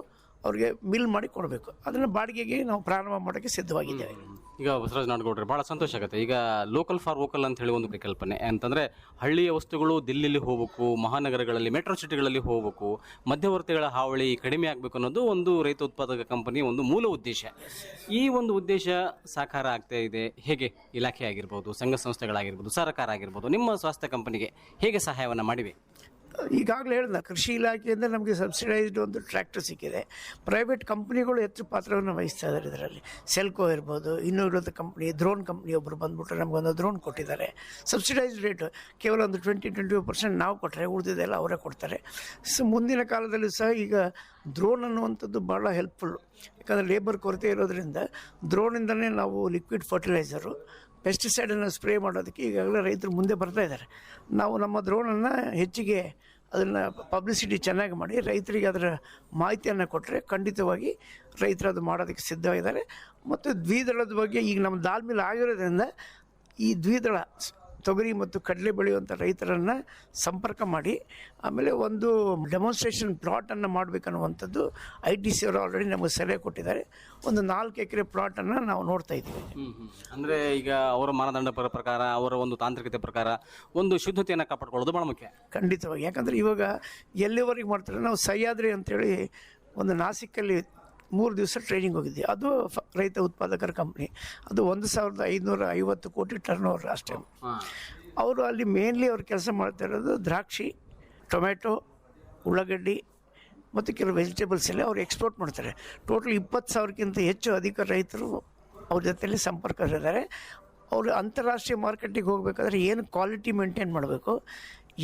ಅವ್ರಿಗೆ ಮಿಲ್ ಮಾಡಿ ಕೊಡಬೇಕು. ಅದನ್ನು ಬಾಡಿಗೆಗೆ ನಾವು ಪ್ರಾರಂಭ ಮಾಡೋಕ್ಕೆ ಸಿದ್ಧವಾಗಿದ್ದೇವೆ ಈಗ ಬಸವರಾಜ್ ನಾಡಗೌಡ್ರೆ ಭಾಳ ಸಂತೋಷ ಆಗುತ್ತೆ. ಈಗ ಲೋಕಲ್ ಫಾರ್ ವೋಕಲ್ ಅಂತ ಹೇಳಿ ಒಂದು ಪರಿಕಲ್ಪನೆ. ಅಂತಂದರೆ ಹಳ್ಳಿಯ ವಸ್ತುಗಳು ದಿಲ್ಲಿಲಿ ಹೋಗಬೇಕು, ಮಹಾನಗರಗಳಲ್ಲಿ ಮೆಟ್ರೋ ಸಿಟಿಗಳಲ್ಲಿ ಹೋಗಬೇಕು, ಮಧ್ಯವರ್ತಿಗಳ ಹಾವಳಿ ಕಡಿಮೆ ಆಗಬೇಕು ಅನ್ನೋದು ಒಂದು ರೈತ ಉತ್ಪಾದಕ ಕಂಪನಿಯ ಒಂದು ಮೂಲ ಉದ್ದೇಶ. ಈ ಒಂದು ಉದ್ದೇಶ ಸಾಕಾರ ಆಗ್ತಾ ಇದೆ. ಹೇಗೆ ಇಲಾಖೆ ಆಗಿರ್ಬೋದು, ಸಂಘ ಸಂಸ್ಥೆಗಳಾಗಿರ್ಬೋದು ಸರ್ಕಾರ ಆಗಿರ್ಬೋದು, ನಿಮ್ಮ ಸ್ವಾಸ್ಥ್ಯ ಕಂಪನಿಗೆ ಹೇಗೆ ಸಹಾಯವನ್ನು ಮಾಡಿವೆ? ಈಗಾಗಲೇ ಹೇಳಿದ ಕೃಷಿ ಇಲಾಖೆಯಿಂದ ನಮಗೆ ಸಬ್ಸಿಡೈಸ್ಡ್ ಒಂದು ಟ್ರ್ಯಾಕ್ಟರ್ ಸಿಕ್ಕಿದೆ. ಪ್ರೈವೇಟ್ ಕಂಪ್ನಿಗಳು ಹೆಚ್ಚು ಪಾತ್ರವನ್ನು ವಹಿಸ್ತಾ ಇದ್ದಾರೆ ಇದರಲ್ಲಿ. ಸೆಲ್ಕೋ ಇರ್ಬೋದು, ಇನ್ನೂ ಇರೋದು ಕಂಪ್ನಿ ಡ್ರೋನ್ ಕಂಪ್ನಿ ಒಬ್ಬರು ಬಂದ್ಬಿಟ್ರೆ ನಮಗೊಂದು ಡ್ರೋನ್ ಕೊಟ್ಟಿದ್ದಾರೆ. ಸಬ್ಸಿಡೈಸ್ಡ್ ರೇಟ್ ಕೇವಲ ಒಂದು ಟ್ವೆಂಟಿ ಟ್ವೆಂಟಿ ಪರ್ಸೆಂಟ್ ನಾವು ಕೊಟ್ಟರೆ ಉಳಿದಿದ್ದೆಲ್ಲ ಅವರೇ ಕೊಡ್ತಾರೆ. ಸೊ, ಮುಂದಿನ ಕಾಲದಲ್ಲಿ ಸಹ ಈಗ ಡ್ರೋನ್ ಅನ್ನುವಂಥದ್ದು ಭಾಳ ಹೆಲ್ಪ್ಫುಲ್ಲು ಯಾಕಂದರೆ ಲೇಬರ್ ಕೊರತೆ ಇರೋದರಿಂದ ಡ್ರೋನಿಂದಲೇ ನಾವು ಲಿಕ್ವಿಡ್ ಫರ್ಟಿಲೈಸರು ಪೆಸ್ಟಿಸೈಡನ್ನು ಸ್ಪ್ರೇ ಮಾಡೋದಕ್ಕೆ ಈಗಾಗಲೇ ರೈತರು ಮುಂದೆ ಬರ್ತಾ ಇದ್ದಾರೆ. ನಾವು ನಮ್ಮ ದ್ರೋಣನ್ನು ಹೆಚ್ಚಿಗೆ ಅದನ್ನು ಪಬ್ಲಿಸಿಟಿ ಚೆನ್ನಾಗಿ ಮಾಡಿ ರೈತರಿಗೆ ಅದರ ಮಾಹಿತಿಯನ್ನು ಕೊಟ್ಟರೆ ಖಂಡಿತವಾಗಿ ರೈತರು ಅದು ಮಾಡೋದಕ್ಕೆ ಸಿದ್ಧವಾಗಿದ್ದಾರೆ. ಮತ್ತು ದ್ವಿದಳದ ಬಗ್ಗೆ ಈಗ ನಮ್ಮ ದಾಲ್ ಮಿಲ್ ಆಗಿರೋದ್ರಿಂದ ಈ ದ್ವಿದಳ ತೊಗರಿ ಮತ್ತು ಕಡಲೆ ಬೆಳೆಯುವಂಥ ರೈತರನ್ನು ಸಂಪರ್ಕ ಮಾಡಿ ಆಮೇಲೆ ಒಂದು ಡೆಮಾನ್ಸ್ಟ್ರೇಷನ್ ಪ್ಲಾಟನ್ನು ಮಾಡಬೇಕನ್ನುವಂಥದ್ದು ಐ ಟಿ ಸಿ ಅವರು ಆಲ್ರೆಡಿ ನಮಗೆ ಸಲಹೆ ಕೊಟ್ಟಿದ್ದಾರೆ. ಒಂದು ನಾಲ್ಕು ಎಕರೆ ಪ್ಲಾಟನ್ನು ನಾವು ನೋಡ್ತಾ ಇದ್ದೀವಿ. ಅಂದರೆ ಈಗ ಅವರ ಮಾನದಂಡ ಪ್ರಕಾರ ಅವರ ಒಂದು ತಾಂತ್ರಿಕತೆ ಪ್ರಕಾರ ಒಂದು ಶುದ್ಧತೆಯನ್ನು ಕಾಪಾಡ್ಕೊಳ್ಳೋದು ಭಾಳ ಮುಖ್ಯ. ಖಂಡಿತವಾಗಿ. ಯಾಕಂದರೆ ಇವಾಗ ಎಲ್ಲಿವರೆಗೆ ಮಾಡ್ತಾರೆ? ನಾವು ಸಹ್ಯಾದ್ರಿ ಅಂತೇಳಿ ಒಂದು ನಾಸಿಕಲ್ಲಿ ಮೂರು ದಿವಸ ಟ್ರೈನಿಂಗ್ ಹೋಗಿದ್ದೆ ಅದು ಫ- ರೈತ ಉತ್ಪಾದಕರ ಕಂಪ್ನಿ ಅದು ಒಂದು ಸಾವಿರದ ಐದುನೂರ ಐವತ್ತು ಕೋಟಿ ಟರ್ನ್ ಓವರ್ ಲಾಸ್ಟ್ ಟೈಮ್ ಅವರು ಅಲ್ಲಿ ಮೇನ್ಲಿ ಅವ್ರು ಕೆಲಸ ಮಾಡ್ತಾ ಇರೋದು ದ್ರಾಕ್ಷಿ ಟೊಮೆಟೊ ಉಳ್ಳಾಗಡ್ಡಿ ಮತ್ತು ಕೆಲವು ವೆಜಿಟೇಬಲ್ಸ್ ಎಲ್ಲ ಅವ್ರು ಎಕ್ಸ್ಪೋರ್ಟ್ ಮಾಡ್ತಾರೆ. ಟೋಟಲ್ ಇಪ್ಪತ್ತು ಸಾವಿರಕ್ಕಿಂತ ಹೆಚ್ಚು ಅಧಿಕ ರೈತರು ಅವ್ರ ಜೊತೆಯಲ್ಲಿ ಸಂಪರ್ಕದಲ್ಲಿದ್ದಾರೆ. ಅವರು ಅಂತಾರಾಷ್ಟ್ರೀಯ ಮಾರ್ಕೆಟಿಗೆ ಹೋಗಬೇಕಾದ್ರೆ ಏನು ಕ್ವಾಲಿಟಿ ಮೇಂಟೈನ್ ಮಾಡಬೇಕು?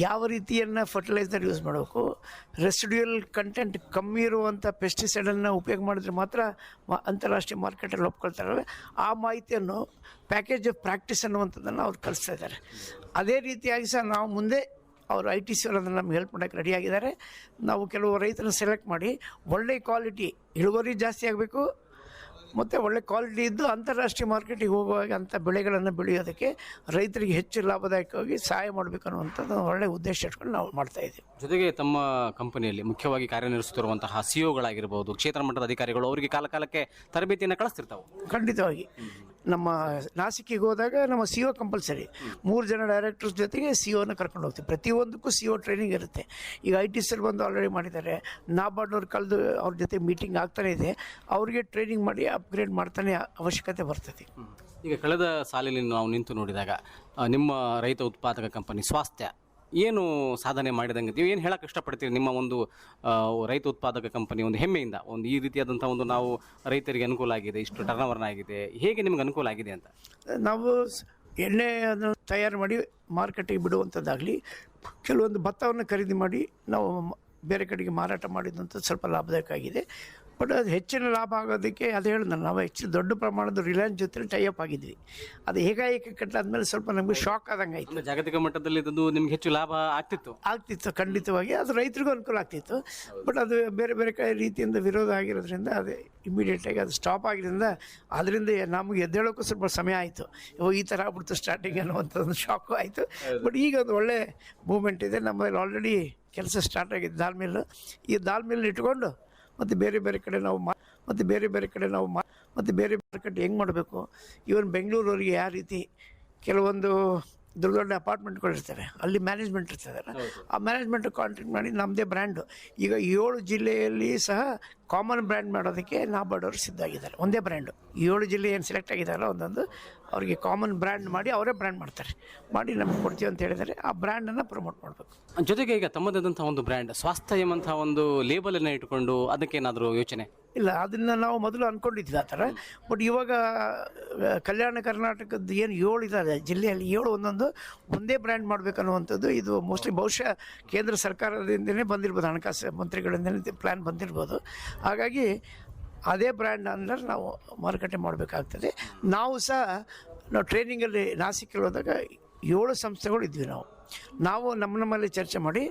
ಯಾವ ರೀತಿಯನ್ನು ಫರ್ಟಿಲೈಸರ್ ಯೂಸ್ ಮಾಡಬೇಕು? ರೆಸಿಡ್ಯೂಯಲ್ ಕಂಟೆಂಟ್ ಕಮ್ಮಿ ಇರುವಂಥ ಪೆಸ್ಟಿಸೈಡನ್ನು ಉಪಯೋಗ ಮಾಡಿದ್ರೆ ಮಾತ್ರ ಮಾ ಅಂತಾರಾಷ್ಟ್ರೀಯ ಮಾರ್ಕೆಟಲ್ಲಿ ಒಪ್ಕೊಳ್ತಾರೆ. ಆ ಮಾಹಿತಿಯನ್ನು ಪ್ಯಾಕೇಜ್ ಆಫ್ ಪ್ರಾಕ್ಟೀಸ್ ಅನ್ನುವಂಥದ್ದನ್ನು ಅವ್ರು ಕಲಿಸ್ತಾ ಇದ್ದಾರೆ. ಅದೇ ರೀತಿಯಾಗಿ ಸಹ ನಾವು ಮುಂದೆ ಅವರು ಐ ಟಿ ಸಿ ಅದನ್ನು ನಮ್ಗೆ ಹೆಲ್ಪ್ ಮಾಡೋಕ್ಕೆ ರೆಡಿಯಾಗಿದ್ದಾರೆ ನಾವು ಕೆಲವು ರೈತರನ್ನ ಸೆಲೆಕ್ಟ್ ಮಾಡಿ ಒಳ್ಳೆ ಕ್ವಾಲಿಟಿ ಇಳುವರಿ ಜಾಸ್ತಿ ಆಗಬೇಕು. ಮತ್ತು ಒಳ್ಳೆ ಕ್ವಾಲಿಟಿ ಇದ್ದು ಅಂತಾರಾಷ್ಟ್ರೀಯ ಮಾರ್ಕೆಟಿಗೆ ಹೋಗುವಾಗ ಅಂಥ ಬೆಳೆಗಳನ್ನು ಬೆಳೆಯೋದಕ್ಕೆ ರೈತರಿಗೆ ಹೆಚ್ಚು ಲಾಭದಾಯಕವಾಗಿ ಸಹಾಯ ಮಾಡಬೇಕು ಅನ್ನುವಂಥದ್ದು ಒಳ್ಳೆಯ ಉದ್ದೇಶ ಇಟ್ಕೊಂಡು ನಾವು ಮಾಡ್ತಾ ಇದ್ದೀವಿ. ಜೊತೆಗೆ ತಮ್ಮ ಕಂಪನಿಯಲ್ಲಿ ಮುಖ್ಯವಾಗಿ ಕಾರ್ಯನಿರ್ವಹಿಸುತ್ತಿರುವಂತಹ ಸಿಒಗಳಾಗಿರ್ಬೋದು ಕ್ಷೇತ್ರ ಮಟ್ಟದ ಅಧಿಕಾರಿಗಳು ಅವರಿಗೆ ಕಾಲಕಾಲಕ್ಕೆ ತರಬೇತಿಯನ್ನು ಕಳಿಸ್ತಿರ್ತಾವೆ. ಖಂಡಿತವಾಗಿ. ನಮ್ಮ ನಾಸಿಕಿಗೆ ಹೋದಾಗ ನಮ್ಮ ಸಿ ಒ ಕಂಪಲ್ಸರಿ ಮೂರು ಜನ ಡೈರೆಕ್ಟರ್ಸ್ ಜೊತೆಗೆ ಸಿ ಒನ ಕರ್ಕೊಂಡು ಹೋಗ್ತೀವಿ. ಪ್ರತಿಯೊಂದಕ್ಕೂ ಸಿ ಒ ಟ್ರೈನಿಂಗ್ ಇರುತ್ತೆ. ಈಗ ಐ ಟಿ ಸರ್ ಬಂದು ಆಲ್ರೆಡಿ ಮಾಡಿದ್ದಾರೆ. ನಾಬಾರ್ಡ್ನವ್ರು ಕಳೆದು ಅವ್ರ ಜೊತೆ ಮೀಟಿಂಗ್ ಆಗ್ತಾನೆ ಇದೆ. ಅವರಿಗೆ ಟ್ರೈನಿಂಗ್ ಮಾಡಿ ಅಪ್ಗ್ರೇಡ್ ಮಾಡ್ತಾನೆ ಅವಶ್ಯಕತೆ ಬರ್ತದೆ. ಈಗ ಕಳೆದ ಸಾಲಿನಲ್ಲಿ ನಾವು ನಿಂತು ನೋಡಿದಾಗ ನಿಮ್ಮ ರೈತ ಉತ್ಪಾದಕ ಕಂಪನಿ ಸ್ವಾಸ್ಥ್ಯ ಏನು ಸಾಧನೆ ಮಾಡಿದಂಗೆ ನೀವು ಏನು ಹೇಳಕ್ಕೆ ಇಷ್ಟಪಡ್ತೀರಿ? ನಿಮ್ಮ ಒಂದು ರೈತ ಉತ್ಪಾದಕ ಕಂಪನಿ ಒಂದು ಹೆಮ್ಮೆಯಿಂದ, ಒಂದು ಈ ರೀತಿಯಾದಂಥ ಒಂದು ನಾವು ರೈತರಿಗೆ ಅನುಕೂಲ ಆಗಿದೆ, ಇಷ್ಟು ಟರ್ನ್ ಆಗಿದೆ, ಹೇಗೆ ನಿಮ್ಗೆ ಅನುಕೂಲ ಆಗಿದೆ ಅಂತ? ನಾವು ಸ್- ಎಣ್ಣೆಯನ್ನು ತಯಾರು ಮಾಡಿ ಮಾರ್ಕೆಟಿಗೆ ಬಿಡುವಂಥದ್ದಾಗಲಿ ಕೆಲವೊಂದು ಭತ್ತವನ್ನು ಖರೀದಿ ಮಾಡಿ ನಾವು ಬೇರೆ ಕಡೆಗೆ ಮಾರಾಟ ಮಾಡಿದಂಥ ಸ್ವಲ್ಪ ಲಾಭದಾಯಕ ಆಗಿದೆ. ಬಟ್ ಅದು ಹೆಚ್ಚಿನ ಲಾಭ ಆಗೋದಕ್ಕೆ ಅದು ಹೇಳಿದ ನಾವು ಹೆಚ್ಚು ದೊಡ್ಡ ಪ್ರಮಾಣದ ರಿಲಯನ್ಸ್ ಜೊತೆ ಟೈಅಪ್ ಆಗಿದ್ವಿ. ಅದು ಹೇಗಾಯಿಕೆ ಕಟ್ಟಾದ್ಮೇಲೆ ಸ್ವಲ್ಪ ನಮಗೆ ಶಾಕ್ ಆದಂಗೆ ಆಯಿತು. ಜಾಗತಿಕ ಮಟ್ಟದಲ್ಲಿ ಇದೊಂದು ನಿಮ್ಗೆ ಹೆಚ್ಚು ಲಾಭ ಆಗ್ತಿತ್ತು. ಆಗ್ತಿತ್ತು ಖಂಡಿತವಾಗಿ ಅದು ರೈತರಿಗೂ ಅನುಕೂಲ ಆಗ್ತಿತ್ತು. ಬಟ್ ಅದು ಬೇರೆ ಬೇರೆ ಕಡೆ ರೀತಿಯಿಂದ ವಿರೋಧ ಆಗಿರೋದ್ರಿಂದ ಅದು ಇಮಿಡಿಯೇಟಾಗಿ ಅದು ಸ್ಟಾಪ್ ಆಗಿರೋದ್ರಿಂದ ಅದರಿಂದ ನಮಗೆ ಎದ್ದೇಳೋಕ್ಕೂ ಸ್ವಲ್ಪ ಸಮಯ ಆಯಿತು. ಇವಾಗ ಈ ಥರ ಆಗ್ಬಿಡ್ತು ಸ್ಟಾರ್ಟಿಂಗ್ ಅನ್ನುವಂಥದ್ದು ಶಾಕು ಆಯಿತು. ಬಟ್ ಈಗ ಒಂದು ಒಳ್ಳೆ ಮೂಮೆಂಟ್ ಇದೆ. ನಮ್ಮಲ್ಲಿ ಆಲ್ರೆಡಿ ಕೆಲಸ ಸ್ಟಾರ್ಟ್ ಆಗಿದೆ. ದಾಲ್ ಮಿಲ್ ಈ ದಾಲ್ ಮಿಲ್ ಇಟ್ಕೊಂಡು ಮತ್ತು ಬೇರೆ ಬೇರೆ ಕಡೆ ನಾವು ಮಾ ಮತ್ತು ಬೇರೆ ಬೇರೆ ಕಡೆ ನಾವು ಮಾ ಮತ್ತು ಬೇರೆ ಮಾರ್ಕೆಟ್ ಹೆಂಗೆ ಮಾಡಬೇಕು? ಇವನ್ ಬೆಂಗಳೂರವ್ರಿಗೆ ಯಾವ ರೀತಿ ಕೆಲವೊಂದು ದೊಡ್ಡ ದೊಡ್ಡ ಅಪಾರ್ಟ್ಮೆಂಟ್ಗಳು ಇರ್ತಾರೆ ಅಲ್ಲಿ ಮ್ಯಾನೇಜ್ಮೆಂಟ್ ಇರ್ತದಲ್ಲ ಆ ಮ್ಯಾನೇಜ್ಮೆಂಟ್ ಕಾಂಟ್ಯಾಕ್ಟ್ ಮಾಡಿ ನಮ್ಮದೇ ಬ್ರ್ಯಾಂಡು ಈಗ ಏಳು ಜಿಲ್ಲೆಯಲ್ಲಿ ಸಹ ಕಾಮನ್ ಬ್ರ್ಯಾಂಡ್ ಮಾಡೋದಕ್ಕೆ ನಾಬಾರ್ಡವರು ಸಿದ್ಧಾಗಿದ್ದಾರೆ ಒಂದೇ ಬ್ರ್ಯಾಂಡು ಏಳು ಜಿಲ್ಲೆ ಏನು ಸೆಲೆಕ್ಟ್ ಆಗಿದ್ದಾರಲ್ಲ ಒಂದೊಂದು ಅವರಿಗೆ ಕಾಮನ್ ಬ್ರ್ಯಾಂಡ್ ಮಾಡಿ ಅವರೇ ಬ್ರ್ಯಾಂಡ್ ಮಾಡ್ತಾರೆ. ಮಾಡಿ ನಮಗೆ ಕೊಡ್ತೀವಿ ಅಂತ ಹೇಳಿದರೆ ಆ ಬ್ರ್ಯಾಂಡನ್ನು ಪ್ರಮೋಟ್ ಮಾಡಬೇಕು. ಜೊತೆಗೆ ಈಗ ತಮ್ಮದಾದಂಥ ಒಂದು ಬ್ರ್ಯಾಂಡ್ ಸ್ವಾಸ್ಥ್ಯ ಎಂಬಂಥ ಒಂದು ಲೇಬಲನ್ನು ಇಟ್ಕೊಂಡು ಅದಕ್ಕೇನಾದರೂ ಯೋಚನೆ? ಇಲ್ಲ ಅದನ್ನು ನಾವು ಮೊದಲು ಅಂದ್ಕೊಂಡಿದ್ದೀವಿ ಆ ಥರ. ಬಟ್ ಇವಾಗ ಕಲ್ಯಾಣ ಕರ್ನಾಟಕದ ಏನು ಏಳು ಇದ್ದಾರೆ ಜಿಲ್ಲೆಯಲ್ಲಿ ಏಳು ಒಂದೊಂದು ಒಂದೇ ಬ್ರ್ಯಾಂಡ್ ಮಾಡಬೇಕನ್ನುವಂಥದ್ದು ಇದು ಮೋಸ್ಟ್ಲಿ ಬಹುಶಃ ಕೇಂದ್ರ ಸರ್ಕಾರದಿಂದನೇ ಬಂದಿರ್ಬೋದು ಹಣಕಾಸು ಮಂತ್ರಿಗಳಿಂದಲೇ ಪ್ಲ್ಯಾನ್ ಬಂದಿರ್ಬೋದು. ಹಾಗಾಗಿ ಅದೇ ಬ್ರ್ಯಾಂಡ್ ಅಂದರೆ ನಾವು ಮಾರುಕಟ್ಟೆ ಮಾಡಬೇಕಾಗ್ತದೆ. ನಾವು ಸಹ ನಾವು ಟ್ರೈನಿಂಗಲ್ಲಿ ನಾಸಿಕಲ್ಲಿ ಹೋದಾಗ ಏಳು ಸಂಸ್ಥೆಗಳು ಇದ್ವಿ ನಾವು. ನಾವು ನಮ್ಮ ನಮ್ಮಲ್ಲಿ ಚರ್ಚೆ ಮಾಡಿ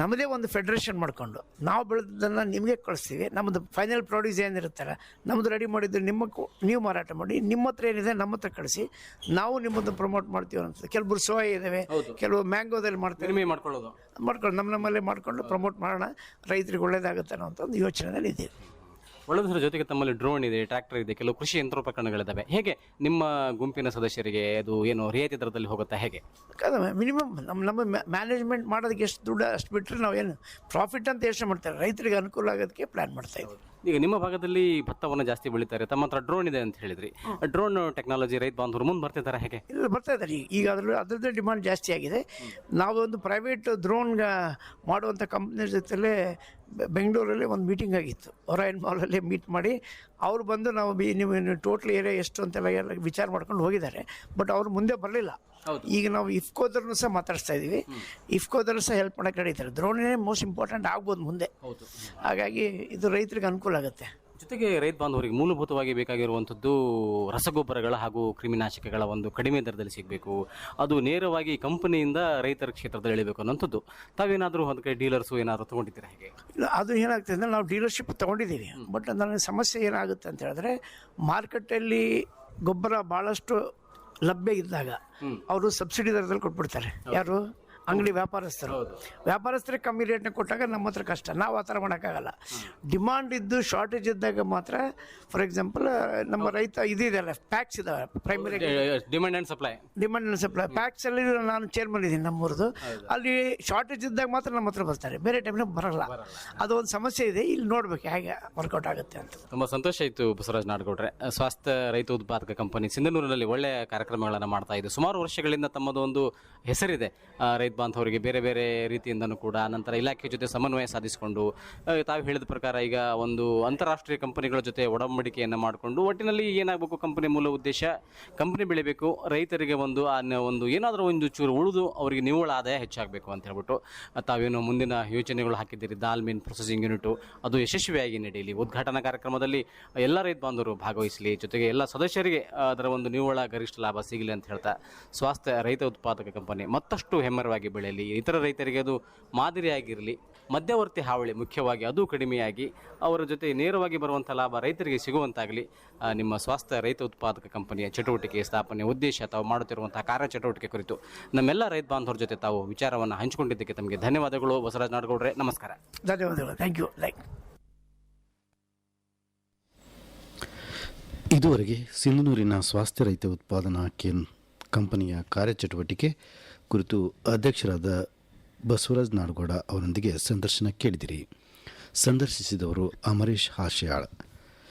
ನಮ್ಮದೇ ಒಂದು ಫೆಡರೇಷನ್ ಮಾಡಿಕೊಂಡು ನಾವು ಬೆಳೆದನ್ನು ನಿಮಗೆ ಕಳಿಸ್ತೀವಿ. ನಮ್ಮದು ಫೈನಲ್ ಪ್ರಾಡ್ಯೂಸ್ ಏನಿರುತ್ತಲ್ಲ ನಮ್ಮದು ರೆಡಿ ಮಾಡಿದ್ದು ನಿಮ್ಮ ನೀವು ಮಾರಾಟ ಮಾಡಿ ನಿಮ್ಮ ಹತ್ರ ಏನಿದೆ ನಮ್ಮ ಹತ್ರ ಕಳಿಸಿ. ನಾವು ನಿಮ್ಮದು ಪ್ರಮೋಟ್ ಮಾಡ್ತೀವಿ ಅಂತ ಕೆಲವರು ಸೋಯಾ ಇದ್ದಾವೆ ಕೆಲವು ಮ್ಯಾಂಗೋದಲ್ಲಿ ಮಾಡ್ತೀವಿ ಮಾಡ್ಕೊಳ್ಳೋದು. ಮಾಡ್ಕೊಳ್ಳೋದು. ಮಾಡ್ಕೊಂಡು ನಮ್ಮ ನಮ್ಮಲ್ಲೇ ಮಾಡಿಕೊಂಡು ಪ್ರಮೋಟ್ ಮಾಡೋಣ. ರೈತರಿಗೆ ಒಳ್ಳೇದಾಗುತ್ತೆ ಅನ್ನೋ ಅಂತ ಒಂದು ಯೋಚನೆಯಲ್ಲಿ ಇದ್ದೀವಿ ಒಳ್ಳೆದರ ಜೊತೆಗೆ ತಮ್ಮಲ್ಲಿ ಡ್ರೋನ್ ಇದೆ ಟ್ರ್ಯಾಕ್ಟರ್ ಇದೆ ಕೆಲವು ಕೃಷಿ ಯಂತ್ರೋಪಕರಣಗಳಿದ್ದಾವೆ ಹೇಗೆ ನಿಮ್ಮ ಗುಂಪಿನ ಸದಸ್ಯರಿಗೆ ಅದು ಏನು ರಿಯಾಯಿತಿ ದರದಲ್ಲಿ ಹೋಗುತ್ತಾ ಹೇಗೆ? ಮಿನಿಮಮ್ ನಮ್ಮ ನಮ್ಮ ಮ್ಯಾನೇಜ್ಮೆಂಟ್ ಮಾಡೋದಕ್ಕೆ ಎಷ್ಟು ದುಡ್ಡು ಅಷ್ಟು ಬಿಟ್ಟರೆ ನಾವು ಏನು ಪ್ರಾಫಿಟ್ ಅಂತ ಯೋಚನೆ ಮಾಡ್ತಾರೆ. ರೈತರಿಗೆ ಅನುಕೂಲ ಆಗೋದಕ್ಕೆ ಪ್ಲ್ಯಾನ್ ಮಾಡ್ತಾ ಇದ್ದೀವಿ. ಈಗ ನಿಮ್ಮ ಭಾಗದಲ್ಲಿ ಭತ್ತವನ್ನು ಜಾಸ್ತಿ ಬೆಳೀತಾರೆ. ತಮ್ಮ ಹತ್ರ ಡ್ರೋನ್ ಇದೆ ಅಂತ ಹೇಳಿದ್ರಿ. ಡ್ರೋನ್ ಟೆಕ್ನಾಲಜಿ ರೈತ ಬಾಂಧವರು ಮುಂದೆ ಬರ್ತಿದ್ದಾರೆ ಹೇಗೆ? ಇಲ್ಲ ಬರ್ತಾ ಇದ್ದಾರೆ. ಈಗ ಅದ್ರ ಅದರದ್ದೇ ಡಿಮಾಂಡ್ ಜಾಸ್ತಿ ಆಗಿದೆ. ನಾವು ಒಂದು ಪ್ರೈವೇಟ್ ಡ್ರೋನ್ಗೆ ಮಾಡುವಂಥ ಕಂಪ್ನಿ ಜೊತೆಲೇ ಬೆಂಗಳೂರಲ್ಲಿ ಒಂದು ಮೀಟಿಂಗ್ ಆಗಿತ್ತು. ಒರಾಯನ್ ಮಾಲಲ್ಲಿ ಮೀಟ್ ಮಾಡಿ ಅವ್ರು ಬಂದು ನಾವು ಬಿ ನೀವು ಟೋಟಲ್ ಏರಿಯಾ ಎಷ್ಟು ಅಂತೆಲ್ಲ ಎಲ್ಲ ವಿಚಾರ ಮಾಡ್ಕೊಂಡು ಹೋಗಿದ್ದಾರೆ. ಬಟ್ ಅವ್ರು ಮುಂದೆ ಬರಲಿಲ್ಲ. ಈಗ ನಾವು ಇಫ್ಕೋದ್ರೂ ಸಹ ಮಾತಾಡ್ತಾ ಇದ್ದೀವಿ. ಇಫ್ಕೋದ್ರೂ ಸಹ ಹೆಲ್ಪ್ ಮಾಡೋಕ್ಕೆ ನಡೀತಾರೆ ಡ್ರೋನೇ ಮೋಸ್ಟ್ ಇಂಪಾರ್ಟೆಂಟ್ ಆಗ್ಬೋದು ಮುಂದೆ. ಹಾಗಾಗಿ ಇದು ರೈತರಿಗೆ ಅನುಕೂಲ ಆಗುತ್ತೆ. ಜೊತೆಗೆ ರೈತ ಬಾಂಧವರಿಗೆ ಮೂಲಭೂತವಾಗಿ ಬೇಕಾಗಿರುವಂಥದ್ದು ರಸಗೊಬ್ಬರಗಳ ಹಾಗೂ ಕ್ರಿಮಿನಾಶಕಗಳ ಒಂದು ಕಡಿಮೆ ದರದಲ್ಲಿ ಸಿಗಬೇಕು. ಅದು ನೇರವಾಗಿ ಕಂಪನಿಯಿಂದ ರೈತರ ಕ್ಷೇತ್ರದಲ್ಲಿ ಇಳಿಬೇಕು ಅನ್ನೋಂಥದ್ದು ತಾವೇನಾದರೂ ಅದಕ್ಕೆ ಡೀಲರ್ಸು ಏನಾದರೂ ತೊಗೊಂಡಿದ್ದೀರಾ ಹೇಗೆ? ಇಲ್ಲ ಅದು ಏನಾಗ್ತದೆ ಅಂದರೆ ನಾವು ಡೀಲರ್ಶಿಪ್ ತೊಗೊಂಡಿದ್ದೀವಿ. ಬಟ್ ನನಗೆ ಸಮಸ್ಯೆ ಏನಾಗುತ್ತೆ ಅಂತ ಹೇಳಿದ್ರೆ ಮಾರ್ಕೆಟಲ್ಲಿ ಗೊಬ್ಬರ ಭಾಳಷ್ಟು ಲಭ್ಯ ಇದ್ದಾಗ ಅವರು ಸಬ್ಸಿಡಿ ದರದಲ್ಲಿ ಕೊಟ್ಬಿಡ್ತಾರೆ. ಯಾರು? ಅಂಗಡಿ ವ್ಯಾಪಾರಸ್ಥರು. ವ್ಯಾಪಾರಸ್ಥರಿಗೆ ಕಮ್ಮಿ ರೇಟ್ನ ಕೊಟ್ಟಾಗ ನಮ್ಮ ಹತ್ರ ಕಷ್ಟ. ನಾವು ಆ ಥರ ಮಾಡೋಕ್ಕಾಗಲ್ಲ. ಡಿಮಾಂಡ್ ಇದ್ದು ಶಾರ್ಟೇಜ್ ಇದ್ದಾಗ ಮಾತ್ರ ಫಾರ್ ಎಕ್ಸಾಂಪಲ್ ನಮ್ಮ ರೈತ ಇದಿದೆಯಲ್ಲ ಪ್ಯಾಕ್ಸ್ ಇದಾವೆ primary demand and supply demand and supply PACS ಅಲ್ಲಿ ನಾನು ಚೇರ್ಮನ್ ಇದ್ದೀನಿ ನಮ್ಮೂರದು. ಅಲ್ಲಿ ಶಾರ್ಟೇಜ್ ಇದ್ದಾಗ ಮಾತ್ರ ನಮ್ಮ ಹತ್ರ ಬರ್ತಾರೆ. ಬೇರೆ ಟೈಮ್ನಾಗ ಬರಲ್ಲ. ಅದು ಒಂದು ಸಮಸ್ಯೆ ಇದೆ. ಇಲ್ಲಿ ನೋಡ್ಬೇಕು ಹೇಗೆ ವರ್ಕೌಟ್ ಆಗುತ್ತೆ ಅಂತ. ತುಂಬ ಸಂತೋಷ ಆಯಿತು ಬಸವರಾಜ್ ನಾಡಗೌಡ್ರೆ. ಸ್ವಾಸ್ಥ್ಯ ರೈತ ಉತ್ಪಾದಕ ಕಂಪನಿ ಸಿಂಧನೂರಿನಲ್ಲಿ ಒಳ್ಳೆಯ ಕಾರ್ಯಕ್ರಮಗಳನ್ನು ಮಾಡ್ತಾ ಇದೆ. ಸುಮಾರು ವರ್ಷಗಳಿಂದ ತಮ್ಮದು ಒಂದು ಹೆಸರಿದೆ ರೈತ ಬಾಂಧವರಿಗೆ ಬೇರೆ ಬೇರೆ ರೀತಿಯಿಂದನೂ ಕೂಡ ನಂತರ ಇಲಾಖೆ ಜೊತೆ ಸಮನ್ವಯ ಸಾಧಿಸಿಕೊಂಡು ತಾವು ಹೇಳಿದ ಪ್ರಕಾರ ಈಗ ಒಂದು ಅಂತಾರಾಷ್ಟ್ರೀಯ ಕಂಪನಿಗಳ ಜೊತೆ ಒಡಂಬಡಿಕೆಯನ್ನು ಮಾಡಿಕೊಂಡು ಒಟ್ಟಿನಲ್ಲಿ ಏನಾಗಬೇಕು ಕಂಪನಿ ಮೂಲ ಉದ್ದೇಶ? ಕಂಪನಿ ಬೆಳಿಬೇಕು, ರೈತರಿಗೆ ಒಂದು ಒಂದು ಏನಾದರೂ ಒಂದು ಚೂರು ಉಳಿದು ಅವರಿಗೆ ನಿವ್ವಳ ಆದಾಯ ಹೆಚ್ಚಾಗಬೇಕು ಅಂತ ಹೇಳ್ಬಿಟ್ಟು ತಾವೇನು ಮುಂದಿನ ಯೋಜನೆಗಳು ಹಾಕಿದ್ದೀರಿ ದಾಲ್ ಮೀನ್ ಪ್ರೊಸೆಸಿಂಗ್ ಯೂನಿಟು ಅದು ಯಶಸ್ವಿಯಾಗಿ ನಡೆಯಲಿ. ಉದ್ಘಾಟನಾ ಕಾರ್ಯಕ್ರಮದಲ್ಲಿ ಎಲ್ಲ ರೈತ ಬಾಂಧವರು ಭಾಗವಹಿಸಲಿ, ಜೊತೆಗೆ ಎಲ್ಲ ಸದಸ್ಯರಿಗೆ ಅದರ ಒಂದು ನಿವ್ವಳ ಗರಿಷ್ಠ ಲಾಭ ಸಿಗಲಿ ಅಂತ ಹೇಳ್ತಾ, ಸ್ವಾಸ್ಥ್ಯ, ರೈತ ಉತ್ಪಾದಕ ಕಂಪನಿ ಮತ್ತಷ್ಟು ಹೆಮ್ಮರವಾಗಿ ಬೆಳೆಯಲಿ ಇತರ ರೈತರಿಗೆ ಅದು ಮಾದರಿಯಾಗಿರಲಿ ಮಧ್ಯವರ್ತಿ ಹಾವಳಿ ಮುಖ್ಯವಾಗಿ ಅದು ಕಡಿಮೆಯಾಗಿ ಅವರ ಜೊತೆ ನೇರವಾಗಿ ಬರುವಂಥ ಲಾಭ ರೈತರಿಗೆ ಸಿಗುವಂತಾಗಲಿ ನಿಮ್ಮ ಸ್ವಾಸ್ಥ್ಯ ರೈತ ಉತ್ಪಾದಕ ಕಂಪನಿಯ ಚಟುವಟಿಕೆ ಸ್ಥಾಪನೆ ಉದ್ದೇಶ ತಾವು ಮಾಡುತ್ತಿರುವಂತಹ ಕಾರ್ಯಚಟುವಟಿಕೆ ಕುರಿತು ನಮ್ಮೆಲ್ಲ ರೈತ ಬಾಂಧವರ ಜೊತೆ ತಾವು ವಿಚಾರವನ್ನು ಹಂಚಿಕೊಂಡಿದ್ದಕ್ಕೆ ತಮಗೆ ಧನ್ಯವಾದಗಳು. ಬಸವರಾಜ್ ನಾಡಗೌಡ್ರೆ ನಮಸ್ಕಾರ. ಧನ್ಯವಾದಗಳು. ಥ್ಯಾಂಕ್ ಯು ಲೈಕ್ ಇದುವರೆಗೆ ಸಿಂಧನೂರಿನ ಸ್ವಾಸ್ಥ್ಯ ರೈತ ಉತ್ಪಾದನಾ ಕೇಂದ್ರ ಕಂಪನಿಯ ಕಾರ್ಯಚಟುವಟಿಕೆ ಕುರಿತು ಅಧ್ಯಕ್ಷರಾದ ಬಸವರಾಜ್ ನಾಡಗೌಡ ಅವರೊಂದಿಗೆ ಸಂದರ್ಶನ ಕೇಳಿದಿರಿ. ಸಂದರ್ಶಿಸಿದವರು ಅಮರೀಶ್ ಹಾಶ್ಯಾಳ್.